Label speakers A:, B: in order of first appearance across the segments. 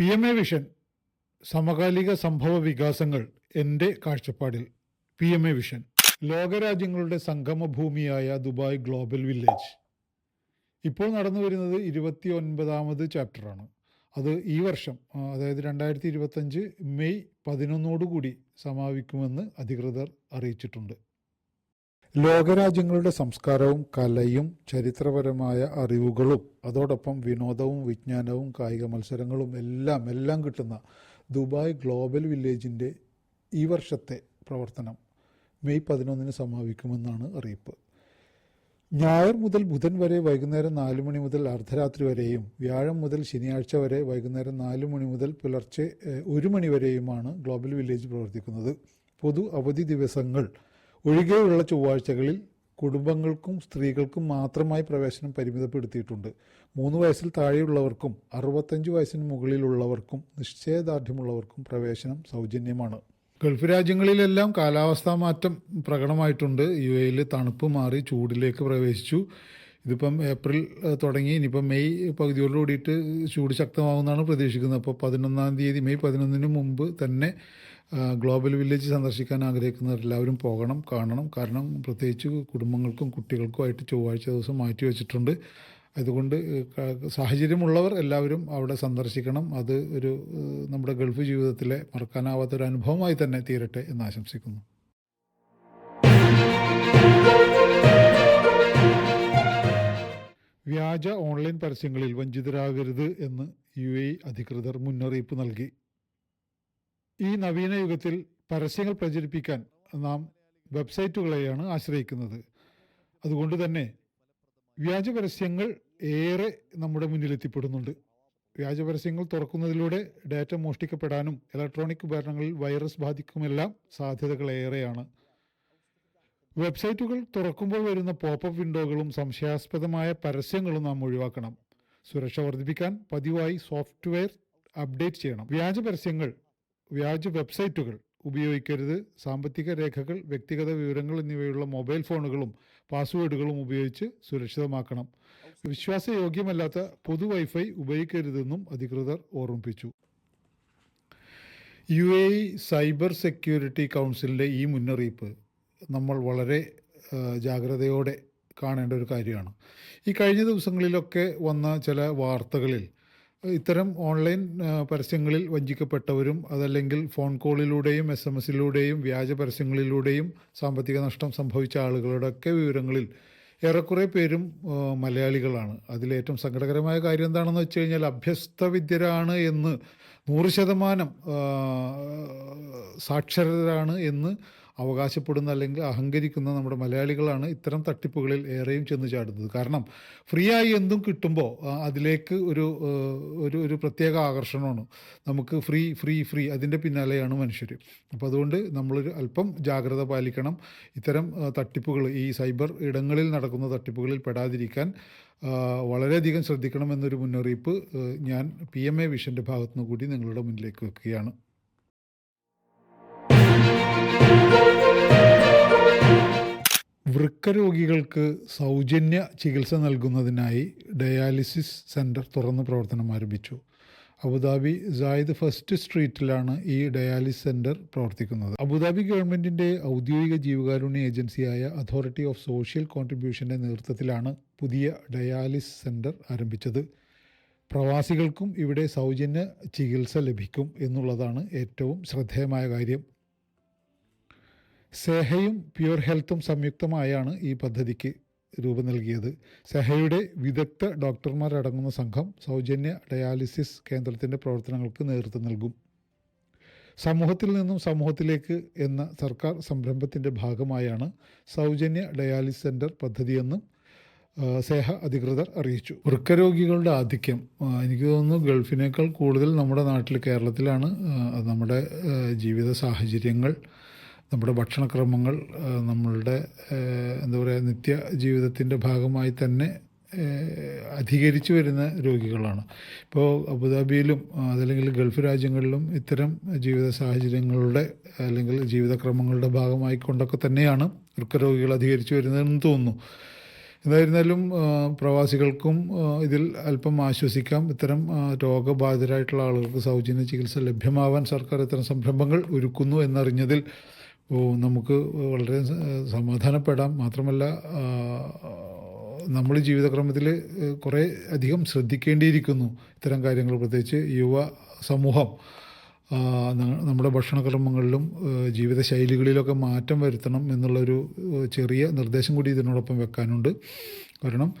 A: P M A vision സമകാലിക സംഭവ വികാസങ്ങൾ എന്റെ കാഴ്ചപ്പാടിൽ പി എം എ വിഷൻ ലോകരാജ്യങ്ങളുടെ സംഗമഭൂമിയായ ദുബായ് ഗ്ലോബൽ വില്ലേജ്. ഇപ്പോൾ നടന്നു വരുന്നത് ഇരുപത്തി ഒൻപതാമത് ചാപ്റ്ററാണ്. അത് ഈ വർഷം അതായത് രണ്ടായിരത്തി ഇരുപത്തഞ്ച് മെയ് പതിനൊന്നോടുകൂടി സമാപിക്കുമെന്ന് അധികൃതർ അറിയിച്ചിട്ടുണ്ട്. ലോകരാജ്യങ്ങളുടെ സംസ്കാരവും കലയും ചരിത്രപരമായ അറിവുകളും അതോടൊപ്പം വിനോദവും വിജ്ഞാനവും കായിക മത്സരങ്ങളും എല്ലാം എല്ലാം കിട്ടുന്ന ദുബായ് ഗ്ലോബൽ വില്ലേജിന്റെ ഈ വർഷത്തെ പ്രവർത്തനം മെയ് പതിനൊന്നിന് സമാപിക്കുമെന്നാണ് അറിയിപ്പ്. ഞായർ മുതൽ ബുധൻ വരെ വൈകുന്നേരം നാല് മണി മുതൽ അർദ്ധരാത്രി വരെയും വ്യാഴം മുതൽ ശനിയാഴ്ച വരെ വൈകുന്നേരം നാല് മണി മുതൽ പുലർച്ചെ ഒരു മണി വരെയുമാണ് ഗ്ലോബൽ വില്ലേജ് പ്രവർത്തിക്കുന്നത്. പൊതു അവധി ദിവസങ്ങൾ ഒഴികെയുള്ള ചൊവ്വാഴ്ചകളിൽ കുടുംബങ്ങൾക്കും സ്ത്രീകൾക്കും മാത്രമായി പ്രവേശനം പരിമിതപ്പെടുത്തിയിട്ടുണ്ട്. മൂന്ന് വയസ്സിൽ താഴെയുള്ളവർക്കും അറുപത്തഞ്ച് വയസ്സിന് മുകളിലുള്ളവർക്കും നിശ്ചയദാർഢ്യമുള്ളവർക്കും പ്രവേശനം സൗജന്യമാണ്. ഗൾഫ് രാജ്യങ്ങളിലെല്ലാം കാലാവസ്ഥാ മാറ്റം പ്രകടമായിട്ടുണ്ട്. യു എയിൽ തണുപ്പ് മാറി ചൂടിലേക്ക് പ്രവേശിച്ചു. ഇതിപ്പം ഏപ്രിൽ തുടങ്ങി. ഇനിയിപ്പം മെയ് പകുതിയോട് കൂടിയിട്ട് ചൂട് ശക്തമാകുമെന്നാണ് പ്രതീക്ഷിക്കുന്നത്. അപ്പോൾ പതിനൊന്നാം തീയതി മെയ് പതിനൊന്നിന് മുമ്പ് തന്നെ ഗ്ലോബൽ വില്ലേജ് സന്ദർശിക്കാൻ ആഗ്രഹിക്കുന്നവരെല്ലാവരും പോകണം കാണണം. കാരണം പ്രത്യേകിച്ച് കുടുംബങ്ങൾക്കും കുട്ടികൾക്കുമായിട്ട് ചൊവ്വാഴ്ച ദിവസം മാറ്റി വെച്ചിട്ടുണ്ട്. അതുകൊണ്ട് സാഹചര്യമുള്ളവർ എല്ലാവരും അവിടെ സന്ദർശിക്കണം. അത് ഒരു നമ്മുടെ ഗൾഫ് ജീവിതത്തിലെ മറക്കാനാവാത്ത ഒരു അനുഭവമായി തന്നെ തീരട്ടെ എന്ന് ആശംസിക്കുന്നു. വ്യാജ ഓൺലൈൻ പരസ്യങ്ങളിൽ വഞ്ചിതരാകരുത് എന്ന് യു എ അധികൃതർ മുന്നറിയിപ്പ് നൽകി. ഈ നവീന യുഗത്തിൽ പരസ്യങ്ങൾ പ്രചരിപ്പിക്കാൻ നാം വെബ്സൈറ്റുകളെയാണ് ആശ്രയിക്കുന്നത്. അതുകൊണ്ട് തന്നെ വ്യാജ പരസ്യങ്ങൾ ഏറെ നമ്മുടെ മുന്നിലെത്തിപ്പെടുന്നുണ്ട് വ്യാജ പരസ്യങ്ങൾ തുറക്കുന്നതിലൂടെ ഡാറ്റ മോഷ്ടിക്കപ്പെടാനും ഇലക്ട്രോണിക് ഉപകരണങ്ങളിൽ വൈറസ് ബാധിക്കുമെല്ലാം സാധ്യതകൾ ഏറെയാണ്. വെബ്സൈറ്റുകൾ തുറക്കുമ്പോൾ വരുന്ന പോപ്പപ്പ് വിൻഡോകളും സംശയാസ്പദമായ പരസ്യങ്ങളും നാം ഒഴിവാക്കണം. സുരക്ഷ വർദ്ധിപ്പിക്കാൻ പതിവായി സോഫ്റ്റ്വെയർ അപ്ഡേറ്റ് ചെയ്യണം. വ്യാജ പരസ്യങ്ങൾ വ്യാജ വെബ്സൈറ്റുകൾ ഉപയോഗിക്കരുത്. സാമ്പത്തിക രേഖകൾ വ്യക്തിഗത വിവരങ്ങൾ എന്നിവയുള്ള മൊബൈൽ ഫോണുകളും പാസ്വേഡുകളും ഉപയോഗിച്ച് സുരക്ഷിതമാക്കണം. വിശ്വാസയോഗ്യമല്ലാത്ത പൊതു വൈഫൈ ഉപയോഗിക്കരുതെന്നും അധികൃതർ ഓർമ്മിപ്പിച്ചു. യു എ സൈബർ സെക്യൂരിറ്റി കൗൺസിലിന്റെ ഈ മുന്നറിയിപ്പ് നമ്മൾ വളരെ ജാഗ്രതയോടെ കാണേണ്ട ഒരു കാര്യമാണ്. ഈ കഴിഞ്ഞ ദിവസങ്ങളിലൊക്കെ വന്ന ചില വാർത്തകളിൽ ഇത്തരം ഓൺലൈൻ പരസ്യങ്ങളിൽ വഞ്ചിക്കപ്പെട്ടവരും അതല്ലെങ്കിൽ ഫോൺ കോളിലൂടെയും എസ് എം എസിലൂടെയും വ്യാജ പരസ്യങ്ങളിലൂടെയും സാമ്പത്തിക നഷ്ടം സംഭവിച്ച ആളുകളുടെയൊക്കെ വിവരങ്ങളിൽ ഏറെക്കുറെ പേരും മലയാളികളാണ്. അതിലേറ്റവും സങ്കടകരമായ കാര്യം എന്താണെന്ന് വെച്ച് കഴിഞ്ഞാൽ അഭ്യസ്തവിദ്യരാണ് എന്ന് നൂറ് ശതമാനം സാക്ഷരരാണ് എന്ന് അവകാശപ്പെടുന്ന അല്ലെങ്കിൽ അഹങ്കരിക്കുന്ന നമ്മുടെ മലയാളികളാണ് ഇത്തരം തട്ടിപ്പുകളിൽ ഏറെയും ചെന്ന് ചാടുന്നത്. കാരണം ഫ്രീ ആയി എന്തും കിട്ടുമ്പോൾ അതിലേക്ക് ഒരു ഒരു ഒരു പ്രത്യേക ആകർഷണമാണ്. നമുക്ക് ഫ്രീ ഫ്രീ ഫ്രീ അതിന്റെ പിന്നാലെയാണ് മനുഷ്യർ അപ്പോൾ അതുകൊണ്ട് നമ്മളൊരു അല്പം ജാഗ്രത പാലിക്കണം. ഇത്തരം തട്ടിപ്പുകൾ ഈ സൈബർ ഇടങ്ങളിൽ നടക്കുന്ന തട്ടിപ്പുകളിൽ പെടാതിരിക്കാൻ വളരെയധികം ശ്രദ്ധിക്കണമെന്നൊരു മുന്നറിയിപ്പ് ഞാൻ പി എം എ വിഷന്റെ ഭാഗത്തുനിന്ന് കൂടി നിങ്ങളുടെ മുന്നിലേക്ക് വെക്കുകയാണ്. വൃക്ക രോഗികൾക്ക് സൗജന്യ ചികിത്സ നൽകുന്നതിനായി ഡയാലിസിസ് സെന്റർ തുറന്ന് പ്രവർത്തനം ആരംഭിച്ചു. അബുദാബി സായിദ് ഫസ്റ്റ് സ്ട്രീറ്റിലാണ് ഈ ഡയാലിസ് സെന്റർ പ്രവർത്തിക്കുന്നത്. അബുദാബി ഗവൺമെന്റിന്റെ ഔദ്യോഗിക ജീവകാരുണ്യ ഏജൻസിയായ അതോറിറ്റി ഓഫ് സോഷ്യൽ കോൺട്രിബ്യൂഷന്റെ നേതൃത്വത്തിലാണ് പുതിയ ഡയാലിസ് സെന്റർ ആരംഭിച്ചത്. പ്രവാസികൾക്കും ഇവിടെ സൗജന്യ ചികിത്സ ലഭിക്കും എന്നുള്ളതാണ് ഏറ്റവും ശ്രദ്ധേയമായ കാര്യം. സെഹയും പ്യുർ ഹെൽത്തും സംയുക്തമായാണ് ഈ പദ്ധതിക്ക് രൂപം നൽകിയത്. സെഹയുടെ വിദഗ്ധ ഡോക്ടർമാരടങ്ങുന്ന സംഘം സൗജന്യ ഡയാലിസിസ് കേന്ദ്രത്തിന്റെ പ്രവർത്തനങ്ങൾക്ക് നേതൃത്വം നൽകും. സമൂഹത്തിൽ നിന്നും സമൂഹത്തിലേക്ക് എന്ന സർക്കാർ സംരംഭത്തിന്റെ ഭാഗമായാണ് സൗജന്യ ഡയാലിസിസ് സെന്റർ പദ്ധതിയെന്നും സേഹ അധികൃതർ അറിയിച്ചു. വൃക്കരോഗികളുടെ ആധിക്യം എനിക്ക് തോന്നുന്നു ഗൾഫിനേക്കാൾ കൂടുതൽ നമ്മുടെ നാട്ടിൽ കേരളത്തിലാണ് നമ്മുടെ ജീവിത സാഹചര്യങ്ങൾ നമ്മുടെ ഭക്ഷണക്രമങ്ങൾ നമ്മളുടെ എന്താ പറയുക നിത്യ ജീവിതത്തിന്റെ ഭാഗമായി തന്നെ അധികരിച്ചു വരുന്ന രോഗികളാണ്. ഇപ്പോൾ അബുദാബിയിലും അതല്ലെങ്കിൽ ഗൾഫ് രാജ്യങ്ങളിലും ഇത്തരം ജീവിത സാഹചര്യങ്ങളുടെ അല്ലെങ്കിൽ ജീവിതക്രമങ്ങളുടെ ഭാഗമായി കൊണ്ടൊക്കെ തന്നെയാണ് വൃക്കരോഗികൾ അധികരിച്ചു വരുന്നതെന്ന് തോന്നുന്നു. എന്തായിരുന്നാലും പ്രവാസികൾക്കും ഇതിൽ അല്പം ആശ്വസിക്കാം. ഇത്തരം രോഗബാധിതരായിട്ടുള്ള ആളുകൾക്ക് സൗജന്യ ചികിത്സ ലഭ്യമാവാൻ സർക്കാർ ഇത്തരം സംരംഭങ്ങൾ ഒരുക്കുന്നു എന്നറിഞ്ഞതിൽ നമുക്ക് വളരെ സമാധാനപ്പെടാം. മാത്രമല്ല നമ്മുടെ ജീവിതക്രമത്തിൽ കുറേ അധികം ശ്രദ്ധിക്കേണ്ടിയിരിക്കുന്നു ഇത്തരം കാര്യങ്ങൾ. പ്രത്യേകിച്ച് യുവ സമൂഹം നമ്മുടെ ഭക്ഷണക്രമങ്ങളിലും ജീവിതശൈലികളിലൊക്കെ മാറ്റം വരുത്തണം എന്നുള്ളൊരു ചെറിയ നിർദ്ദേശം കൂടി ഇതിനോടൊപ്പം വെക്കാനുണ്ട്. കാരണം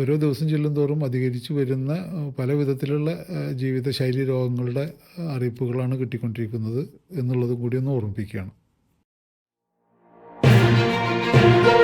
A: ഓരോ ദിവസം ചെല്ലും തോറും അധികരിച്ചു വരുന്ന പല വിധത്തിലുള്ള ജീവിതശൈലി രോഗങ്ങളുടെ അറിയിപ്പുകളാണ് കിട്ടിക്കൊണ്ടിരിക്കുന്നത് എന്നുള്ളത് കൂടി ഒന്ന് ഓർമ്മിപ്പിക്കുകയാണ്. Thank you.